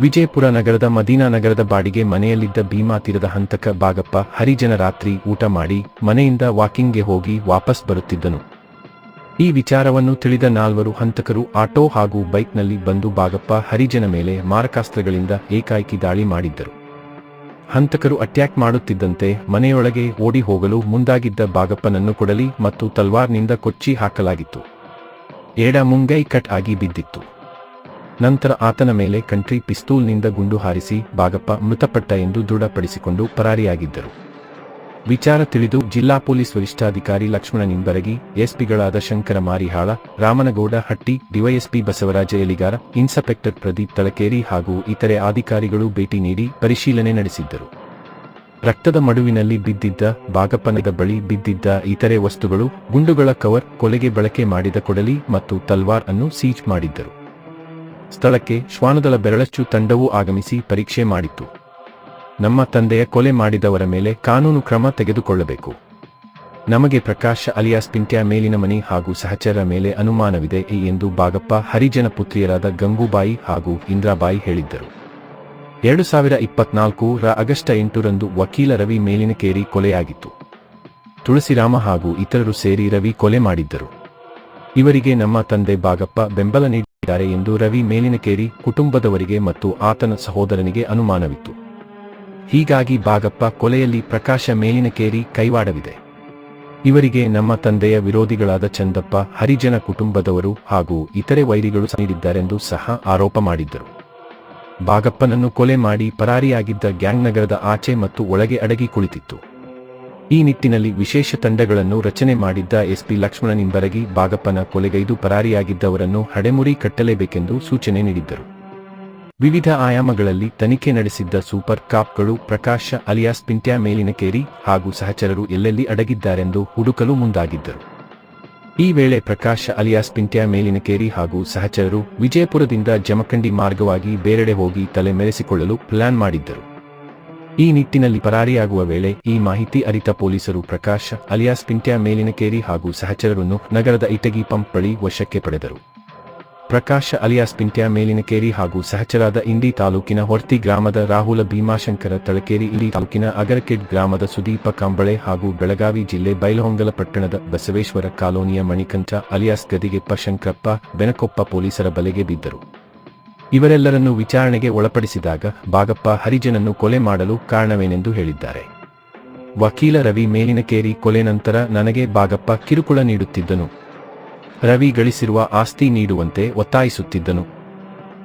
ವಿಜಯಪುರ ನಗರದ ಮದೀನಾ ನಗರದ ಬಾಡಿಗೆ ಮನೆಯಲ್ಲಿದ್ದ ಭೀಮಾ ತೀರದ ಹಂತಕ ಬಾಗಪ್ಪ ಹರಿಜನ ರಾತ್ರಿ ಊಟ ಮಾಡಿ ಮನೆಯಿಂದ ವಾಕಿಂಗ್ಗೆ ಹೋಗಿ ವಾಪಸ್ ಬರುತ್ತಿದ್ದನು. ಈ ವಿಚಾರವನ್ನು ತಿಳಿದ ನಾಲ್ವರು ಹಂತಕರು ಆಟೋ ಹಾಗೂ ಬೈಕ್ನಲ್ಲಿ ಬಂದು ಬಾಗಪ್ಪ ಹರಿಜನ ಮೇಲೆ ಮಾರಕಾಸ್ತ್ರಗಳಿಂದ ಏಕಾಏಕಿ ದಾಳಿ ಮಾಡಿದ್ದರು. ಹಂತಕರು ಅಟ್ಯಾಕ್ ಮಾಡುತ್ತಿದ್ದಂತೆ ಮನೆಯೊಳಗೆ ಓಡಿ ಹೋಗಲು ಮುಂದಾಗಿದ್ದ ಬಾಗಪ್ಪನನ್ನು ಕೊಡಲಿ ಮತ್ತು ತಲ್ವಾರ್ನಿಂದ ಕೊಚ್ಚಿ ಹಾಕಲಾಗಿತ್ತು. ಎಡ ಮುಂಗೈ ಕಟ್ ಆಗಿ ಬಿದ್ದಿತ್ತು. ನಂತರ ಆತನ ಮೇಲೆ ಕಂಟ್ರಿ ಪಿಸ್ತೂಲ್ನಿಂದ ಗುಂಡು ಹಾರಿಸಿ ಬಾಗಪ್ಪ ಮೃತಪಟ್ಟ ಎಂದು ದೃಢಪಡಿಸಿಕೊಂಡು ಪರಾರಿಯಾಗಿದ್ದರು. ವಿಚಾರ ತಿಳಿದು ಜಿಲ್ಲಾ ಪೊಲೀಸ್ ವರಿಷ್ಠಾಧಿಕಾರಿ ಲಕ್ಷ್ಮಣ ನಿಂಬರಗಿ ಎಸ್ಪಿಗಳಾದ ಶಂಕರ ಮಾರಿಹಾಳ ರಾಮನಗೌಡ ಹಟ್ಟಿ, ಡಿವೈಎಸ್ಪಿ ಬಸವರಾಜ ಎಲಿಗಾರ ಇನ್ಸ್ಪೆಕ್ಟರ್ ಪ್ರದೀಪ್ ತಳಕೇರಿ ಹಾಗೂ ಇತರೆ ಅಧಿಕಾರಿಗಳು ಭೇಟಿ ನೀಡಿ ಪರಿಶೀಲನೆ ನಡೆಸಿದ್ದರು. ರಕ್ತದ ಮಡುವಿನಲ್ಲಿ ಬಿದ್ದಿದ್ದ ಬಾಗಪ್ಪನದ ಬಳಿ ಬಿದ್ದಿದ್ದ ಇತರೆ ವಸ್ತುಗಳು ಗುಂಡುಗಳ ಕವರ್, ಕೊಲೆಗೆ ಬಳಕೆ ಮಾಡಿದ ಕೊಡಲಿ ಮತ್ತು ತಲ್ವಾರ್ ಅನ್ನು ಸೀಜ್ ಮಾಡಿದ್ದರು. ಸ್ಥಳಕ್ಕೆ ಶ್ವಾನದಳ ಬೆರಳಚ್ಚು ತಂಡವೂ ಆಗಮಿಸಿ ಪರೀಕ್ಷೆ ಮಾಡಿತ್ತು. ನಮ್ಮ ತಂದೆಯ ಕೊಲೆ ಮಾಡಿದವರ ಮೇಲೆ ಕಾನೂನು ಕ್ರಮ ತೆಗೆದುಕೊಳ್ಳಬೇಕು. ನಮಗೆ ಪ್ರಕಾಶ ಅಲಿಯಾಸ್ ಪಿಂಟ್ಯ ಮೇಲಿನ ಮನಿ ಹಾಗೂ ಸಹಚರ ಮೇಲೆ ಅನುಮಾನವಿದೆ ಎಂದು ಬಾಗಪ್ಪ ಹರಿಜನ ಪುತ್ರಿಯರಾದ ಗಂಗೂಬಾಯಿ ಹಾಗೂ ಇಂದ್ರಾಬಾಯಿ ಹೇಳಿದ್ದರು. ಎರಡು ಸಾವಿರ ಇಪ್ಪತ್ನಾಲ್ಕು ರ ಆಗಸ್ಟ್ ಎಂಟರಂದು ವಕೀಲ ರವಿ ಮೇಲಿನಕೇರಿ ಕೊಲೆಯಾಗಿತ್ತು. ತುಳಸಿರಾಮ ಹಾಗೂ ಇತರರು ಸೇರಿ ರವಿ ಕೊಲೆ ಮಾಡಿದ್ದರು. ಇವರಿಗೆ ನಮ್ಮ ತಂದೆ ಬಾಗಪ್ಪ ಬೆಂಬಲ ನೀಡಿದ್ದಾರೆ ಎಂದು ರವಿ ಮೇಲಿನಕೇರಿ ಕುಟುಂಬದವರಿಗೆ ಮತ್ತು ಆತನ ಸಹೋದರನಿಗೆ ಅನುಮಾನವಿತ್ತು. ಹೀಗಾಗಿ ಬಾಗಪ್ಪ ಕೊಲೆಯಲ್ಲಿ ಪ್ರಕಾಶ ಮೇಲಿನಕೇರಿ ಕೈವಾಡವಿದೆ. ಇವರಿಗೆ ನಮ್ಮ ತಂದೆಯ ವಿರೋಧಿಗಳಾದ ಚಂದಪ್ಪ, ಹರಿಜನ ಕುಟುಂಬದವರು ಹಾಗೂ ಇತರೆ ವೈರಿಗಳು ನೀಡಿದ್ದಾರೆಂದು ಸಹ ಆರೋಪ ಮಾಡಿದ್ದರು. ಬಾಗಪ್ಪನನ್ನು ಕೊಲೆ ಮಾಡಿ ಪರಾರಿಯಾಗಿದ್ದ ಗ್ಯಾಂಗ್ ನಗರದ ಆಚೆ ಮತ್ತು ಒಳಗೆ ಅಡಗಿ ಕುಳಿತಿತ್ತು. ಈ ನಿಟ್ಟಿನಲ್ಲಿ ವಿಶೇಷ ತಂಡಗಳನ್ನು ರಚನೆ ಮಾಡಿದ್ದ ಎಸ್ಪಿ ಲಕ್ಷ್ಮಣನಿಂಬರಗಿ ಬಾಗಪ್ಪನ ಕೊಲೆಗೈದು ಪರಾರಿಯಾಗಿದ್ದವರನ್ನು ಹಡೆಮುರಿ ಕಟ್ಟಲೇಬೇಕೆಂದು ಸೂಚನೆ ನೀಡಿದ್ದರು. ವಿವಿಧ ಆಯಾಮಗಳಲ್ಲಿ ತನಿಖೆ ನಡೆಸಿದ್ದ ಸೂಪರ್ ಕಾಪ್ಗಳು ಪ್ರಕಾಶ ಅಲಿಯಾಸ್ ಪಿಂಟ್ಯಾ ಮೇಲಿನಕೇರಿ ಹಾಗೂ ಸಹಚರರು ಎಲ್ಲೆಲ್ಲಿ ಅಡಗಿದ್ದಾರೆಂದು ಹುಡುಕಲು ಮುಂದಾಗಿದ್ದರು. ಈ ವೇಳೆ ಪ್ರಕಾಶ ಅಲಿಯಾಸ್ ಪಿಂಟ್ಯಾ ಮೇಲಿನಕೇರಿ ಹಾಗೂ ಸಹಚರರು ವಿಜಯಪುರದಿಂದ ಜಮಖಂಡಿ ಮಾರ್ಗವಾಗಿ ಬೇರೆಡೆ ಹೋಗಿ ತಲೆ ಮೆರೆಸಿಕೊಳ್ಳಲು ಪ್ಲಾನ್ ಮಾಡಿದ್ದರು. ಈ ನಿಟ್ಟಿನಲ್ಲಿ ಪರಾರಿಯಾಗುವ ವೇಳೆ ಈ ಮಾಹಿತಿ ಅರಿತ ಪೊಲೀಸರು ಪ್ರಕಾಶ, ಅಲಿಯಾಸ್ ಪಿಂಟ್ಯಾ ಮೇಲಿನಕೇರಿ ಹಾಗೂ ಸಹಚರರನ್ನು ನಗರದ ಇಟಗಿ ಪಂಪ್ ಬಳಿ ವಶಕ್ಕೆ ಪಡೆದರು. ಪ್ರಕಾಶ, ಅಲಿಯಾಸ್ ಪಿಂಟ್ಯಾ ಮೇಲಿನಕೇರಿ ಹಾಗೂ ಸಹಚರಾದ ಇಂಡಿ ತಾಲೂಕಿನ ಹೊರ್ತಿ ಗ್ರಾಮದ ರಾಹುಲ ಭೀಮಾಶಂಕರ ತಳಕೇರಿ ಇಂಡಿ ತಾಲೂಕಿನ ಅಗರಕೆಡ್ ಗ್ರಾಮದ ಸುದೀಪ ಕಾಂಬಳೆ ಹಾಗೂ ಬೆಳಗಾವಿ ಜಿಲ್ಲೆ ಬೈಲಹೊಂಗಲ ಪಟ್ಟಣದ ಬಸವೇಶ್ವರ ಕಾಲೋನಿಯ ಮಣಿಕಂಠ, ಅಲಿಯಾಸ್ ಗದಿಗೆಪ್ಪ ಶಂಕರಪ್ಪ, ಬೆನಕೊಪ್ಪ ಪೊಲೀಸರ ಬಲೆಗೆ ಬಿದ್ದರು. ಇವರೆಲ್ಲರನ್ನು ವಿಚಾರಣೆಗೆ ಒಳಪಡಿಸಿದಾಗ ಬಾಗಪ್ಪ ಹರಿಜನನ್ನು ಕೊಲೆ ಮಾಡಲು ಕಾರಣವೇನೆಂದು ಹೇಳಿದ್ದಾರೆ. ವಕೀಲ ರವಿ ಮೇಲಿನಕೇರಿ ಕೊಲೆ ನಂತರ ನನಗೆ ಬಾಗಪ್ಪ ಕಿರುಕುಳ ನೀಡುತ್ತಿದ್ದನು. ರವಿ ಗಳಿಸಿರುವ ಆಸ್ತಿ ನೀಡುವಂತೆ ಒತ್ತಾಯಿಸುತ್ತಿದ್ದನು.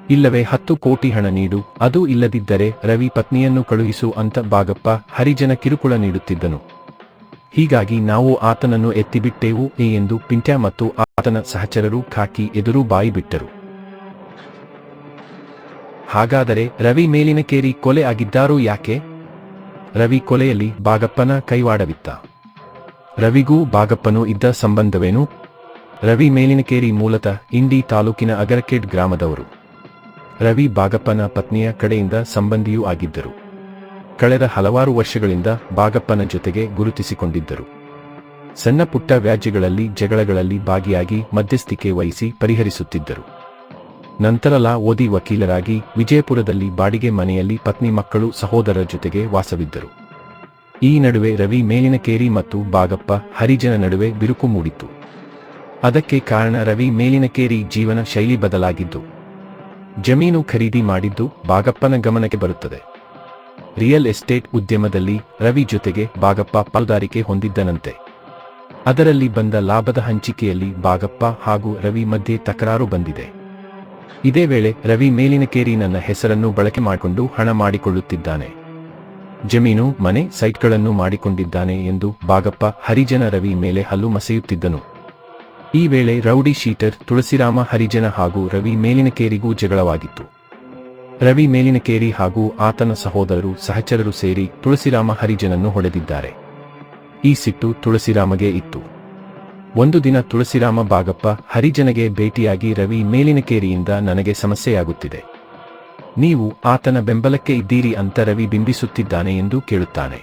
ಇಲ್ಲವೇ ಹತ್ತು ಕೋಟಿ ಹಣ ನೀಡು, ಅದು ಇಲ್ಲದಿದ್ದರೆ ರವಿ ಪತ್ನಿಯನ್ನು ಕಳುಹಿಸು ಅಂತ ಬಾಗಪ್ಪ ಹರಿಜನ ಕಿರುಕುಳ ನೀಡುತ್ತಿದ್ದನು. ಹೀಗಾಗಿ ನಾವು ಆತನನ್ನು ಎತ್ತಿಬಿಟ್ಟೆವು ಎಂದು ಪಿಂಟ್ಯ ಮತ್ತು ಆತನ ಸಹಚರರು ಖಾಕಿ ಎದುರು ಬಾಯಿ ಬಿಟ್ಟರು ಹಾಗಾದರೆ ರವಿ ಮೇಲಿನಕೇರಿ ಕೊಲೆ ಆಗಿದ್ದಾರೋ ಯಾಕೆ? ರವಿ ಕೊಲೆಯಲ್ಲಿ ಬಾಗಪ್ಪನ ಕೈವಾಡವಿತ್ತ. ರವಿಗೂ ಬಾಗಪ್ಪನೂ ಇದ್ದ ಸಂಬಂಧವೇನು? ರವಿ ಮೇಲಿನಕೇರಿ ಮೂಲತಃ ಇಂಡಿ ತಾಲೂಕಿನ ಅಗರಕೇಡ್ ಗ್ರಾಮದವರು. ರವಿ ಬಾಗಪ್ಪನ ಪತ್ನಿಯ ಕಡೆಯಿಂದ ಸಂಬಂಧಿಯೂ ಆಗಿದ್ದರು. ಕಳೆದ ಹಲವಾರು ವರ್ಷಗಳಿಂದ ಬಾಗಪ್ಪನ ಜೊತೆಗೆ ಗುರುತಿಸಿಕೊಂಡಿದ್ದರು. ಸಣ್ಣ ಪುಟ್ಟ ವ್ಯಾಜ್ಯಗಳಲ್ಲಿ ಜಗಳಗಳಲ್ಲಿ ಭಾಗಿಯಾಗಿ ಮಧ್ಯಸ್ಥಿಕೆ ವಹಿಸಿ ಪರಿಹರಿಸುತ್ತಿದ್ದರು. ನಂತರ ಲಾ ಓದಿ ವಕೀಲರಾಗಿ ವಿಜಯಪುರದಲ್ಲಿ ಬಾಡಿಗೆ ಮನೆಯಲ್ಲಿ ಪತ್ನಿ ಮಕ್ಕಳು ಸಹೋದರರ ಜೊತೆಗೆ ವಾಸವಿದ್ದರು. ಈ ನಡುವೆ ರವಿ ಮೇಲಿನಕೇರಿ ಮತ್ತು ಬಾಗಪ್ಪ ಹರಿಜನ ನಡುವೆ ಬಿರುಕು ಮೂಡಿತ್ತು. ಅದಕ್ಕೆ ಕಾರಣ ರವಿ ಮೇಲಿನಕೇರಿ ಜೀವನ ಶೈಲಿ ಬದಲಾಗಿದ್ದು. ಜಮೀನು ಖರೀದಿ ಮಾಡಿದ್ದು ಬಾಗಪ್ಪನ ಗಮನಕ್ಕೆ ಬರುತ್ತದೆ. ರಿಯಲ್ ಎಸ್ಟೇಟ್ ಉದ್ಯಮದಲ್ಲಿ ರವಿ ಜೊತೆಗೆ ಬಾಗಪ್ಪ ಪಾಲ್ದಾರಿಕೆ ಹೊಂದಿದ್ದನಂತೆ. ಅದರಲ್ಲಿ ಬಂದ ಲಾಭದ ಹಂಚಿಕೆಯಲ್ಲಿ ಬಾಗಪ್ಪ ಹಾಗೂ ರವಿ ಮಧ್ಯೆ ತಕರಾರು ಬಂದಿದೆ. ಇದೇ ವೇಳೆ ರವಿ ಮೇಲಿನಕೇರಿ ನನ್ನ ಹೆಸರನ್ನು ಬಳಕೆ ಮಾಡಿಕೊಂಡು ಹಣ ಮಾಡಿಕೊಳ್ಳುತ್ತಿದ್ದಾನೆ. ಜಮೀನು, ಮನೆ, ಸೈಟ್ಗಳನ್ನು ಮಾಡಿಕೊಂಡಿದ್ದಾನೆ ಎಂದು ಬಾಗಪ್ಪ ಹರಿಜನ ರವಿ ಮೇಲೆ ಹಲ್ಲು ಮಸೆಯುತ್ತಿದ್ದನು. ಈ ವೇಳೆ ರೌಡಿ ಶೀಟರ್ ತುಳಸಿರಾಮ ಹರಿಜನ ಹಾಗೂ ರವಿ ಮೇಲಿನಕೇರಿಗೂ ಜಗಳವಾಗಿತ್ತು. ರವಿ ಮೇಲಿನಕೇರಿ ಹಾಗೂ ಆತನ ಸಹೋದರರು, ಸಹಚರರು ಸೇರಿ ತುಳಸಿರಾಮ ಹರಿಜನನ್ನು ಹೊಡೆದಿದ್ದಾರೆ. ಈ ಸಿಟ್ಟು ತುಳಸಿರಾಮಗೆ ಇತ್ತು. ಒಂದು ದಿನ ತುಳಸಿರಾಮ ಬಾಗಪ್ಪ ಹರಿಜನಗೆ ಭೇಟಿಯಾಗಿ ರವಿ ಮೇಲಿನಕೇರಿಯಿಂದ ನನಗೆ ಸಮಸ್ಯೆಯಾಗುತ್ತಿದೆ. ನೀವು ಆತನ ಬೆಂಬಲಕ್ಕೆ ಇದ್ದೀರಿ ಅಂತ ರವಿ ಬಿಂಬಿಸುತ್ತಿದ್ದಾನೆ ಎಂದು ಕೇಳುತ್ತಾನೆ.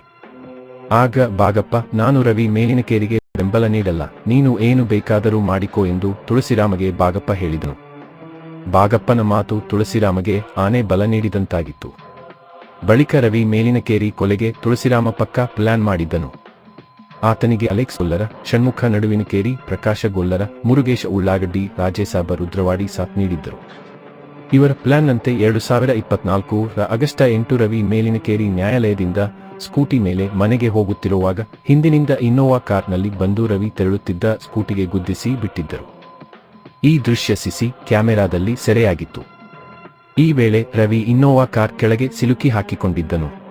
ಆಗ ಬಾಗಪ್ಪ, ನಾನು ರವಿ ಮೇಲಿನಕೇರಿಗೆ ಬೆಂಬಲ ನೀಡಲ್ಲ, ನೀನು ಏನು ಬೇಕಾದರೂ ಮಾಡಿಕೋ ಎಂದು ತುಳಸಿರಾಮಗೆ ಬಾಗಪ್ಪ ಹೇಳಿದನು. ಬಾಗಪ್ಪನ ಮಾತು ತುಳಸಿರಾಮಗೆ ಆನೆ ಬಲ ನೀಡಿದಂತಾಗಿತ್ತು. ಬಳಿಕ ರವಿ ಮೇಲಿನಕೇರಿ ಕೊಲೆಗೆ ತುಳಸಿರಾಮ ಪಕ್ಕ ಪ್ಲಾನ್ ಮಾಡಿದ್ದನು. ಆತನಿಗೆ ಅಲೆಕ್ಸ್ ಗೊಲ್ಲರ, ಷಣ್ಮುಖ ನಡುವಿನಕೇರಿ ಪ್ರಕಾಶ ಗೊಲ್ಲರ, ಮುರುಗೇಶ ಉಳ್ಳಾಗಡ್ಡಿ, ರಾಜೇಸಾಬ ರುದ್ರವಾಡಿ ಸಾಥ್ ನೀಡಿದ್ದರು. ಇವರ ಪ್ಲಾನ್ನಂತೆ ಎರಡು ಸಾವಿರ ಇಪ್ಪತ್ನಾಲ್ಕು ರ ಆಗಸ್ಟ್ ಎಂಟು ರವಿ ಮೇಲಿನ ಕೇರಿ ನ್ಯಾಯಾಲಯದಿಂದ ಸ್ಕೂಟಿ ಮೇಲೆ ಮನೆಗೆ ಹೋಗುತ್ತಿರುವಾಗ ಹಿಂದಿನಿಂದ ಇನ್ನೋವಾ ಕಾರ್ನಲ್ಲಿ ಬಂದು ರವಿ ತೆರಳುತ್ತಿದ್ದ ಸ್ಕೂಟಿಗೆ ಗುದ್ದಿಸಿ ಬಿಟ್ಟಿದ್ದರು. ಈ ದೃಶ್ಯ ಸಿಸಿ ಕ್ಯಾಮೆರಾದಲ್ಲಿ ಸೆರೆಯಾಗಿತ್ತು. ಈ ವೇಳೆ ರವಿ ಇನ್ನೋವಾ ಕಾರ್ ಕೆಳಗೆ ಸಿಲುಕಿ ಹಾಕಿಕೊಂಡಿದ್ದನು.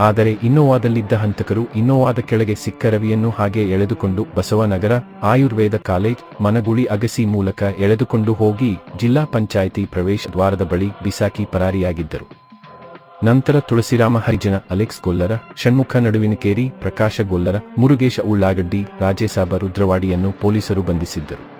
ಆದರೆ ಇನ್ನೋವಾದಲ್ಲಿದ್ದ ಹಂತಕರು ಇನ್ನೋವಾದ ಕೆಳಗೆ ಸಿಕ್ಕ ರವಿಯನ್ನು ಹಾಗೆ ಎಳೆದುಕೊಂಡು ಬಸವನಗರ, ಆಯುರ್ವೇದ ಕಾಲೇಜ್, ಮನಗುಳಿ ಅಗಸಿ ಮೂಲಕ ಎಳೆದುಕೊಂಡು ಹೋಗಿ ಜಿಲ್ಲಾ ಪಂಚಾಯಿತಿ ಪ್ರವೇಶ ದ್ವಾರದ ಬಳಿ ಬಿಸಾಕಿ ಪರಾರಿಯಾಗಿದ್ದರು. ನಂತರ ತುಳಸಿರಾಮ ಹರಿಜನ, ಅಲೆಕ್ಸ್ ಗೊಲ್ಲರ, ಷಣ್ಮುಖ ನಡುವಿನಕೇರಿ ಪ್ರಕಾಶ ಗೊಲ್ಲರ, ಮುರುಗೇಶ ಉಳ್ಳಾಗಡ್ಡಿ ರಾಜೇಸಾಬ ರುದ್ರವಾಡಿಯನ್ನು ಪೊಲೀಸರು ಬಂಧಿಸಿದ್ದರು.